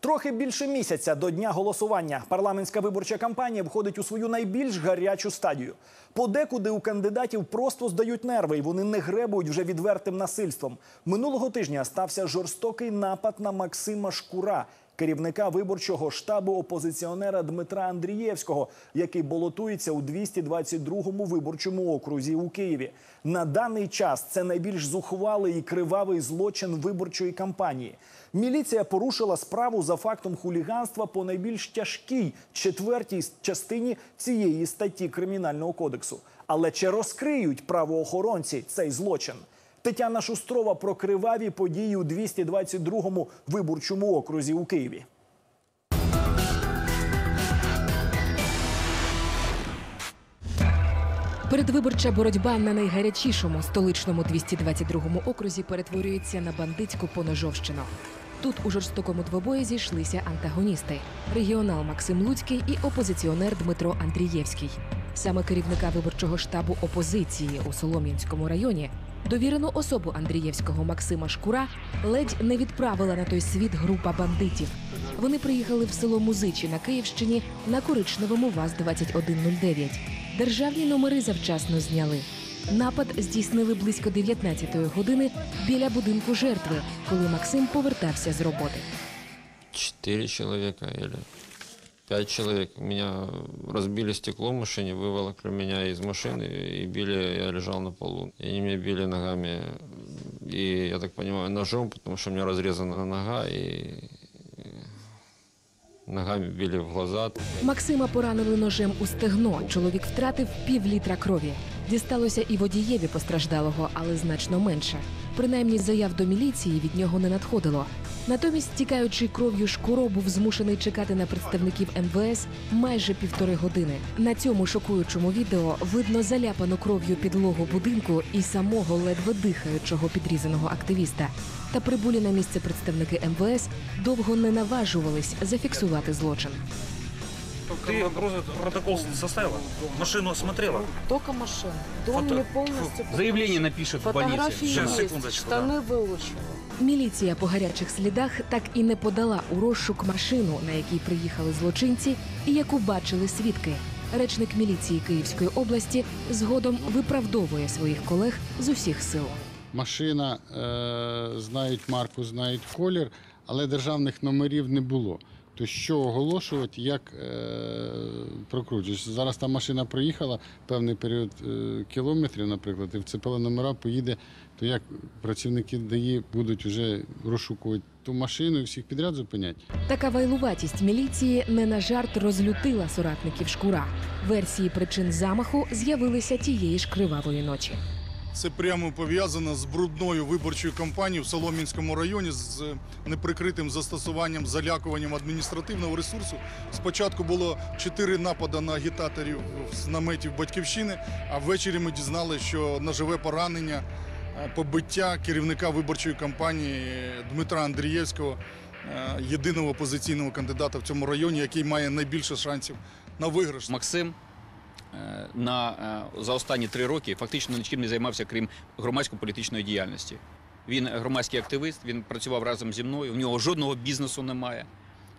Трохи більше місяця до дня голосування парламентська виборча кампанія входить у свою найбільш гарячу стадію. Подекуди у кандидатів просто здають нерви, і вони не гребують вже відвертим насильством. Минулого тижня стався жорстокий напад на Максима Шкура, керівника виборчого штабу опозиціонера Дмитра Андрієвського, який балотується у 222-му виборчому окрузі у Києві. На даний час це найбільш зухвалий і кривавий злочин виборчої кампанії. Міліція порушила справу за фактом хуліганства по найбільш тяжкій четвертій частині цієї статті кримінального кодексу. Але чи розкриють правоохоронці цей злочин? Тетяна Шустрова про криваві події у 222-му виборчому окрузі у Києві. Передвиборча боротьба на найгарячішому столичному 222-му окрузі перетворюється на бандитську поножовщину. Тут у жорстокому двобої зійшлися антагоністи: регіонал Максим Луцький і опозиціонер Дмитро Андрієвський. Саме керівника виборчого штабу опозиції у Солом'янському районі довірену особу Андрієвського Максима Шкура ледь не відправила на той світ група бандитів. Вони приїхали в село Музичі на Київщині на коричневому ВАЗ-2109. Державні номери завчасно зняли. Напад здійснили близько 19-ї години біля будинку жертви, коли Максим повертався з роботи. четыре человека или пять человек. Меня разбили стекло в машине, выволокли меня из машины и били, я лежал на полу. И они меня били ногами, и, я так понимаю, ножом, потому что у меня разрезана нога, и ногами били в глаза. Максима поранили ножем у стегно. Чоловік втратив пів літра крові. Дісталося і водієві постраждалого, але значно менше. Принаймні заяв до міліції від нього не надходило. Натомість, тікаючи кров'ю шкуро, був змушений чекати на представників МВС майже півтори години. На цьому шокуючому відео видно заляпану кров'ю підлогу будинку і самого ледве дихаючого підрізаного активіста. Та прибулі на місце представники МВС довго не наважувались зафіксувати злочин. Ты просто протокол составила? Машину осмотрела? Только машина. Дом Фото- не полностью. Заявление напишет в больнице. Фотографии Сейчас, есть. секундочку, Штаны выучила. Міліція по гарячих слідах так і не подала у розшук машину, на якій приїхали злочинці, і яку бачили свідки. Речник міліції Київської області згодом виправдовує своїх колег з усіх сил. Машина, е, знають марку, знають колір, але державних номерів не було. То що оголошувати, як е, прокручуєш? Зараз та машина проїхала певний період е, кілометрів, наприклад, і вцепила номера, поїде, то як працівники ДАІ будуть вже розшукувати ту машину і всіх підряд зупинять? Така вайлуватість міліції не на жарт розлютила соратників шкура. Версії причин замаху з'явилися тієї ж кривавої ночі. Це прямо пов'язано з брудною виборчою кампанією в Солом'янському районі з неприкритим застосуванням залякуванням адміністративного ресурсу. Спочатку було чотири напади на агітаторів з наметів батьківщини, а ввечері ми дізналися, що ножове поранення, е, побиття керівника виборчої кампанії Дмитра Андрієвського, е, єдиного опозиційного кандидата в цьому районі, який має найбільше шансів на виграш. Максим на, е, за останні три роки фактично нічим не займався, крім громадсько-політичної діяльності. Він громадський активіст, він працював разом зі мною, в нього жодного бізнесу немає.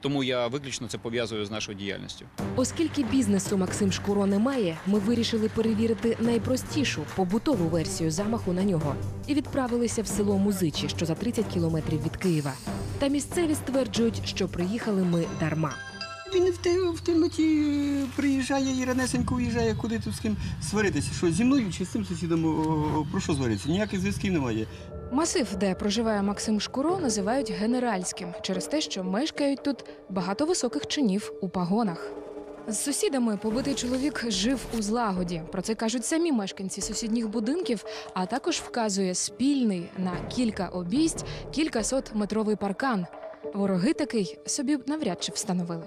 Тому я виключно це пов'язую з нашою діяльністю. Оскільки бізнесу Максим Шкуро не має, ми вирішили перевірити найпростішу побутову версію замаху на нього і відправилися в село Музичі, що за 30 кілометрів від Києва. Та місцеві стверджують, що приїхали ми дарма. Він в, те, в темноті е, приїжджає і ранесенько уїжджає, куди тут з ким сваритися. Що зі мною чи з цим сусідом про що сваритися? Ніяких зв'язків немає. Масив, де проживає Максим Шкуро, називають генеральським через те, що мешкають тут багато високих чинів у пагонах. З сусідами побитий чоловік жив у злагоді. Про це кажуть самі мешканці сусідніх будинків, а також вказує спільний на кілька обійсть кількасот метровий паркан. Вороги такий собі навряд чи встановили.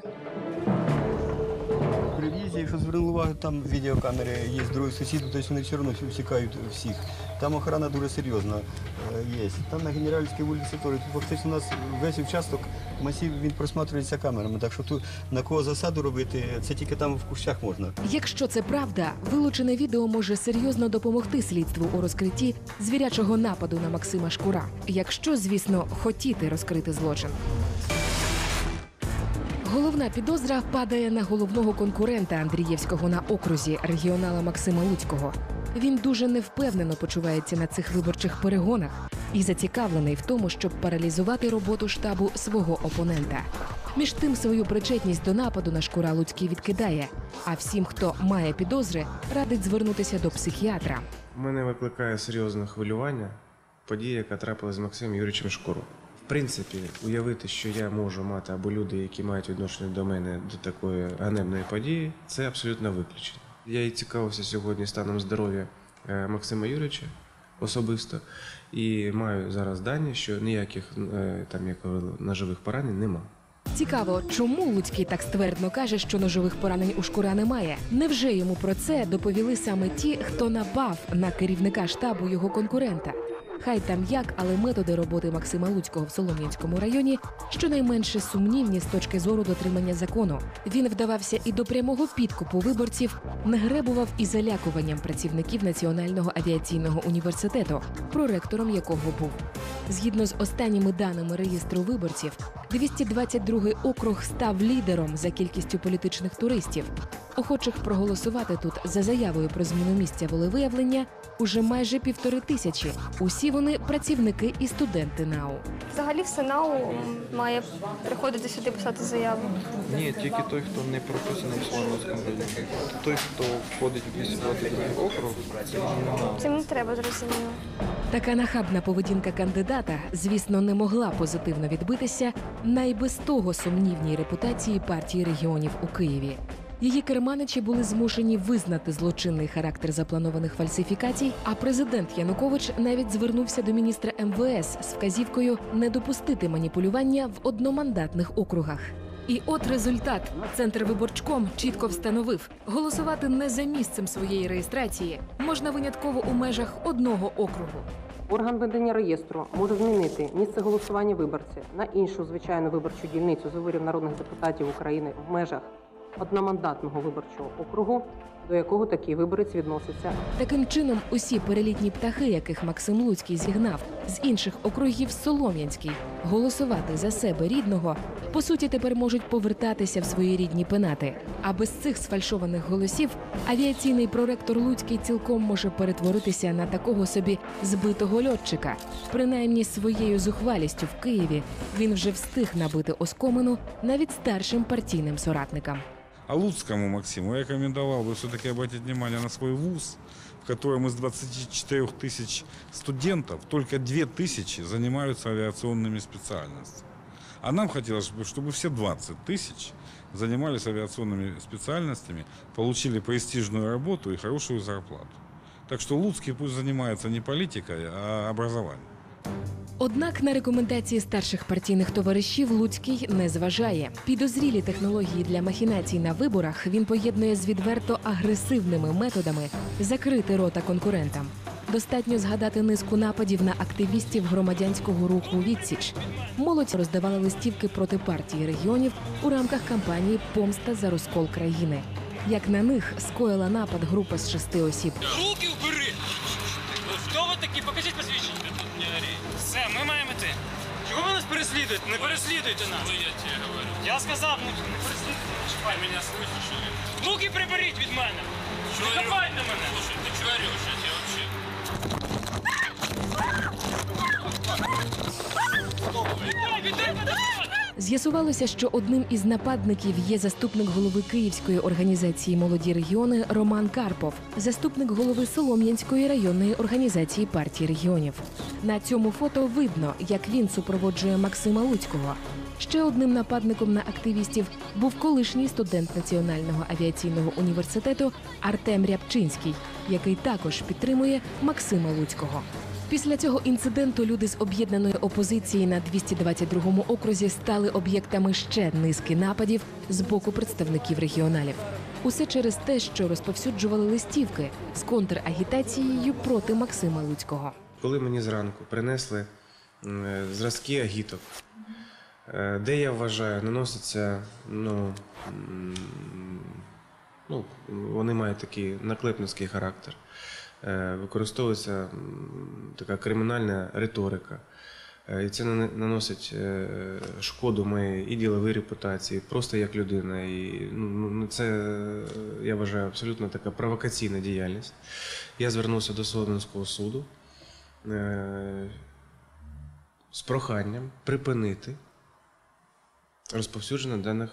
При якщо звернули увагу, там відеокамери є других сусідів, тобто вони все одно всікають всіх. Там охорона дуже серйозна е, є. Там на генеральській вулиці теж. Фактично у нас весь участок масів він просматривається камерами. Так що тут на кого засаду робити, це тільки там в кущах можна. Якщо це правда, вилучене відео може серйозно допомогти слідству у розкритті звірячого нападу на Максима Шкура. Якщо, звісно, хотіти розкрити злочин. Головна підозра падає на головного конкурента Андрієвського на окрузі регіонала Максима Луцького. Він дуже невпевнено почувається на цих виборчих перегонах і зацікавлений в тому, щоб паралізувати роботу штабу свого опонента. Між тим свою причетність до нападу на Шкура Луцький відкидає. А всім, хто має підозри, радить звернутися до психіатра. Мене викликає серйозне хвилювання подія, яка трапилася з Максимом Юрійовичем Шкуро. В принципі, уявити, що я можу мати або люди, які мають відношення до мене до такої ганебної події, це абсолютно виключено. Я і цікавився сьогодні станом здоров'я е, Максима Юрійовича особисто і маю зараз дані, що ніяких е, там як говорили, ножових поранень немає. Цікаво, чому Луцький так ствердно каже, що ножових поранень у шкура немає. Невже йому про це доповіли саме ті, хто напав на керівника штабу його конкурента? Хай там як, але методи роботи Максима Луцького в Солом'янському районі щонайменше сумнівні з точки зору дотримання закону. Він вдавався і до прямого підкупу виборців, не гребував і залякуванням працівників Національного авіаційного університету, проректором якого був. Згідно з останніми даними реєстру виборців, 222 округ став лідером за кількістю політичних туристів. Охочих проголосувати тут за заявою про зміну місця волевиявлення уже майже півтори тисячі. Усі вони працівники і студенти НАУ. Взагалі в СНАУ має приходити сюди писати заяву. Ні, тільки той, хто не прописаний в Солом'янському районі. Той, хто входить в 222 округ, Цим не треба зрозуміло. Така нахабна поведінка кандидата, звісно, не могла позитивно відбитися на й без того сумнівній репутації партії регіонів у Києві. Її керманичі були змушені визнати злочинний характер запланованих фальсифікацій. А президент Янукович навіть звернувся до міністра МВС з вказівкою не допустити маніпулювання в одномандатних округах. І от результат. Центр виборчком чітко встановив: голосувати не за місцем своєї реєстрації можна винятково у межах одного округу. Орган ведення реєстру може змінити місце голосування виборця на іншу звичайну виборчу дільницю з виборів народних депутатів України в межах одномандатного виборчого округу, до якого такий виборець відноситься. Таким чином, усі перелітні птахи, яких Максим Луцький зігнав з інших округів Солом'янський, голосувати за себе рідного, по суті, тепер можуть повертатися в свої рідні пенати. А без цих сфальшованих голосів авіаційний проректор Луцький цілком може перетворитися на такого собі збитого льотчика. Принаймні своєю зухвалістю в Києві він вже встиг набити оскомину навіть старшим партійним соратникам. А Луцкому Максиму я рекомендовал бы все-таки обратить внимание на свой вуз, в котором из 24 тысяч студентов только 2 тысячи занимаются авиационными специальностями. А нам хотелось бы, чтобы все 20 тысяч занимались авиационными специальностями, получили престижную работу и хорошую зарплату. Так что Луцкий пусть занимается не политикой, а образованием. Однак на рекомендації старших партійних товаришів Луцький не зважає. Підозрілі технології для махінацій на виборах він поєднує з відверто агресивними методами закрити рота конкурентам. Достатньо згадати низку нападів на активістів громадянського руху Відсіч. Молодь роздавала листівки проти партії регіонів у рамках кампанії Помста за розкол країни. Як на них скоїла напад група з шести осіб. Руки вбери! Хто ви такі? Покажіть посвідчення. Ми маємо йти. Чого ви нас переслідуєте? Не переслідуйте нас. я тебе говорю. Я сказав, не, не переслідуйте. Не чіпай мене слышиш. Луки приберіть від мене. Не хапайте мене. Слушай, ти чого ореш? Я тебе вообще... Віддай, віддай мене! З'ясувалося, що одним із нападників є заступник голови Київської організації Молоді регіони Роман Карпов, заступник голови Солом'янської районної організації партії регіонів. На цьому фото видно, як він супроводжує Максима Луцького. Ще одним нападником на активістів був колишній студент Національного авіаційного університету Артем Рябчинський, який також підтримує Максима Луцького. Після цього інциденту люди з об'єднаної опозиції на 222-му окрузі стали об'єктами ще низки нападів з боку представників регіоналів. Усе через те, що розповсюджували листівки з контрагітацією проти Максима Луцького. Коли мені зранку принесли е, зразки агіток, е, де я вважаю, наноситься, ну, ну, вони мають такий наклепницький характер. Е, Використовується така кримінальна риторика. Е, І це наносить е, шкоду моїй і діловій репутації, просто як людина. І ну, ну, це е, я вважаю абсолютно така провокаційна діяльність. Я звернувся до Солом'янського суду з проханням припинити розповсюдження даних,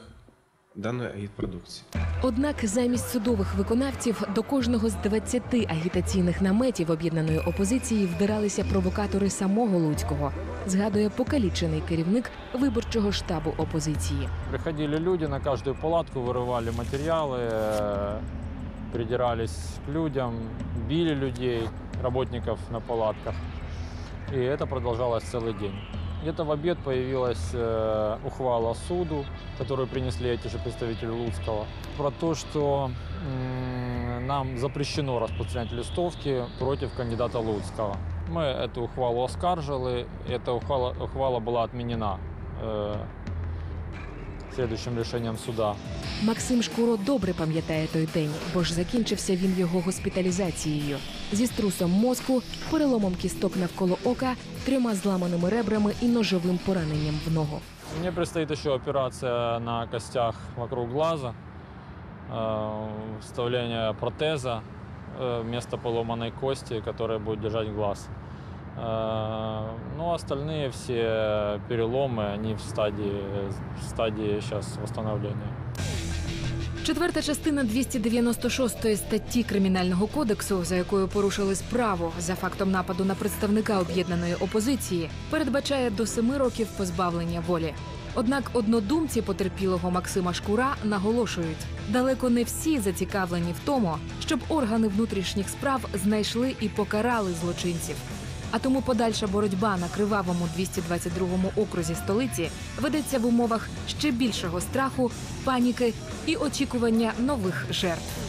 даної агітпродукції. Однак замість судових виконавців до кожного з 20 агітаційних наметів об'єднаної опозиції вдиралися провокатори самого Луцького. Згадує покалічений керівник виборчого штабу опозиції. Приходили люди на каждую палатку, вырывали материалы, э, придирались к людям, били людей, работников на палатках. И это продолжалось целый день. Где-то в обед появилась э, ухвала суду, которую принесли эти же представители Луцкого, про то, что м, нам запрещено распространять листовки против кандидата Луцкого. Мы эту ухвалу оскаржили, эта ухвала, ухвала была отменена э, следующим рішенням суда. Максим Шкуро добре пам'ятає той день, бо ж закінчився він його госпіталізацією зі струсом мозку, переломом кісток навколо ока, трьома зламаними ребрами і ножовим пораненням в ногу. Мне предстоит еще операция на костях вокруг глаза, э, вставление протеза э, вместо поломанной кости, которая будет глаз. Э, Ну, остальные все переломы, они в стадии, в стадии сейчас восстановления. Четверта частина 296 статті Кримінального кодексу, за якою порушили справу за фактом нападу на представника об'єднаної опозиції, передбачає до семи років позбавлення волі. Однак однодумці потерпілого Максима Шкура наголошують, далеко не всі зацікавлені в тому, щоб органи внутрішніх справ знайшли і покарали злочинців. А тому подальша боротьба на кривавому 222-му окрузі столиці ведеться в умовах ще більшого страху, паніки і очікування нових жертв.